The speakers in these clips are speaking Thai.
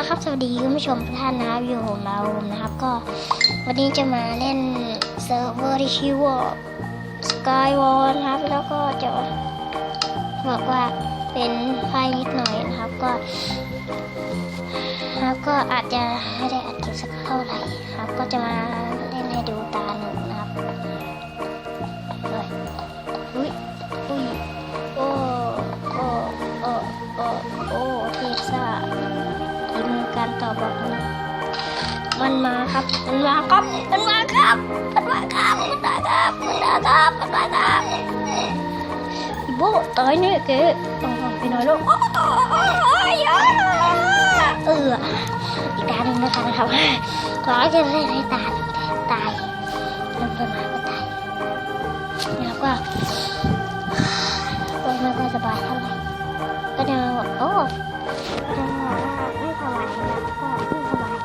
แล้วครับ สวัสดีคุณผู้ชมทุกท่านนะครับอยู่ผมเรานะครับ ก็วันนี้จะมาเล่นเซิร์ฟเวอร์ที่ชื่อว่าสกายวอลนะครับ แล้วก็จะบอกว่าเป็นไฟนิดหน่อยนะครับก็ครับก็อาจจะไม่ได้อัดเก็บสักเท่าไหร่ครับ ก็จะมา การตอบรับมันมันมาครับ มันมาครับ มันมาครับ มันมาครับ มันมาครับ มันมาครับ มันมาครับอีโบตายเนี่ยเก๋ต้องไปน่อยลูกโอ้ยเอออีกตาหนึ่งนะคะนะครับขอจะเล่นให้ตาตายเริ่มต้นมาก็ตายแล้วก็ก็ไม่ค่อยสบายเท่าไหร่ ก็จะบอกโอ้จะว่าไม่สบายนะก็ไม่สบาย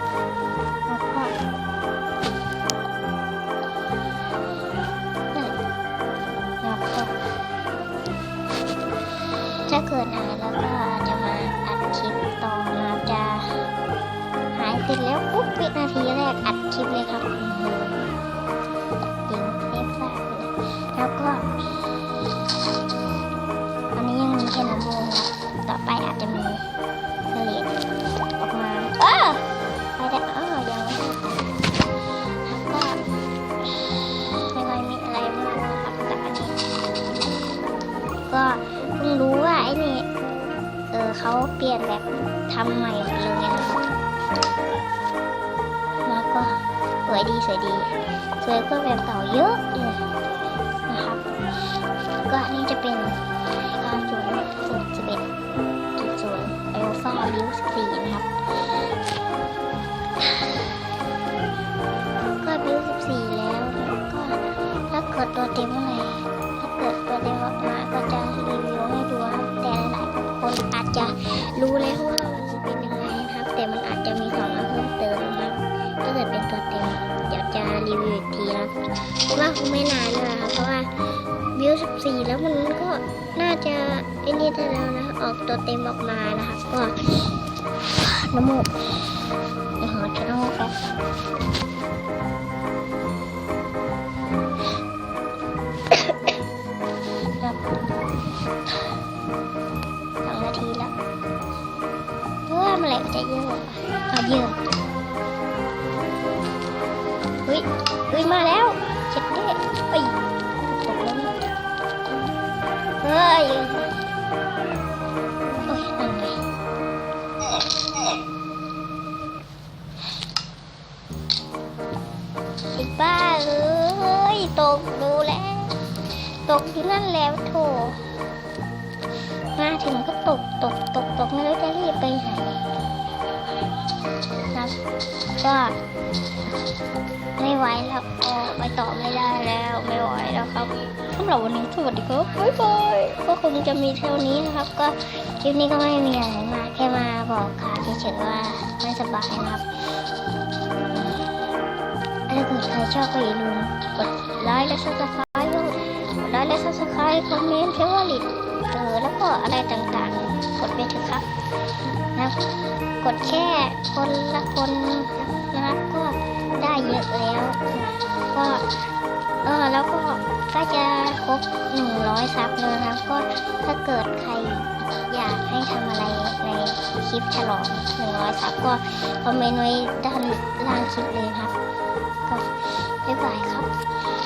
แล้วก็แล้วก็ถ้าเกิดหายแล้วก็จะมาอัดคลิปต่อนะครับจะหายเสร็จแล้วปุ๊บวินาทีแรกอัดคลิปเลยครับอื้อหือยิงเซฟซ่าไปเลยแล้วก็ อไปอาจจะมีผลิตออกมาเออไปได้อเออยังไม่ได้แล้วก็ไม่ค่อยมีอะไรมากนะครับแต่อันนี้ก็เพิ่งรู้ว่าไอ้นี่เออเขาเปลี่ยนแบบทำใหม่หมดเลยนะครับแล้วก็สวยดีสวยดีสวยกว่าแบบเก่าเยอะเลยนะครับ ก็อันนี้จะเป็น ลฟาบิวสี่นะครับ ก็บิวสิบสี่แล้วแล้วก็ถ้าเกิดตัวเต็มเมื่อไหร่ถ้าเกิดตัวเต็มออกมาก็จะรีวิวให้ดูครับแต่หลายคนอาจจะรู้แล้วว่ามันจะเป็นยังไงนะครับ แต่มันอาจจะมีของมาเพิ่มเติมนะครับถ้าเกิดเป็นตัวเต็มเดี๋ยวจะรีวิวอีกทีนะว่าคงไม่นานเลยครับเพราะว่า วิว14 แล้วมันก็น่าจะไอ้นี่ได้แล้วนะ ออกตัวเต็มออกมานะคะก็น้ำมูกหอจะน้ำมูกแป๊บครับสองนาทีแล้วเพราะว่าเมื่อไหร่จะเยอะเอาเยอะเฮ้ยเฮ้ยมาแล้วเช็ดเด้เอ้ย เอ้ยตกดูแล้ว ตกอยู่นั่นแล้วโถมาถึงก็ตกตกตกตกไม่รู้จะรีบไปไหนครับก็ไม่ไหวแล้วออกไปต่อไม่ได้แล้วไม่ไหวแล้วครับสำหรับวันนี้สวัสดีครับบ๊ายบายก็คงจะมีเท่านี้นะครับ ก็คลิปนี้ก็ไม่มีอะไรมากแค่มาบอกข่าวเฉยๆว่าไม่สบายนะครับ ถ้าเกิดใครชอบก็อย่าลืมกดไลค์และซับสไครต์กดไลค์และซับสไครต์คอมเมนต์เฟเวอร์ลิตเออแล้วก็อะไรต่างๆ กดไปเถอะครับนะกดแค่คนละคนนะครับก็ได้เยอะแล้ว ก็เออแล้วก็ก็จะครบหนึ่งร้อยซับเลยนะครับ ก็ถ้าเกิดใครอยากให้ทำอะไรในคลิปฉลองหนึ่งร้อยซับก็คอมเมนต์ไว้ด้านล่างคลิปเลยครับ ก่อนบ๊ายบายครับ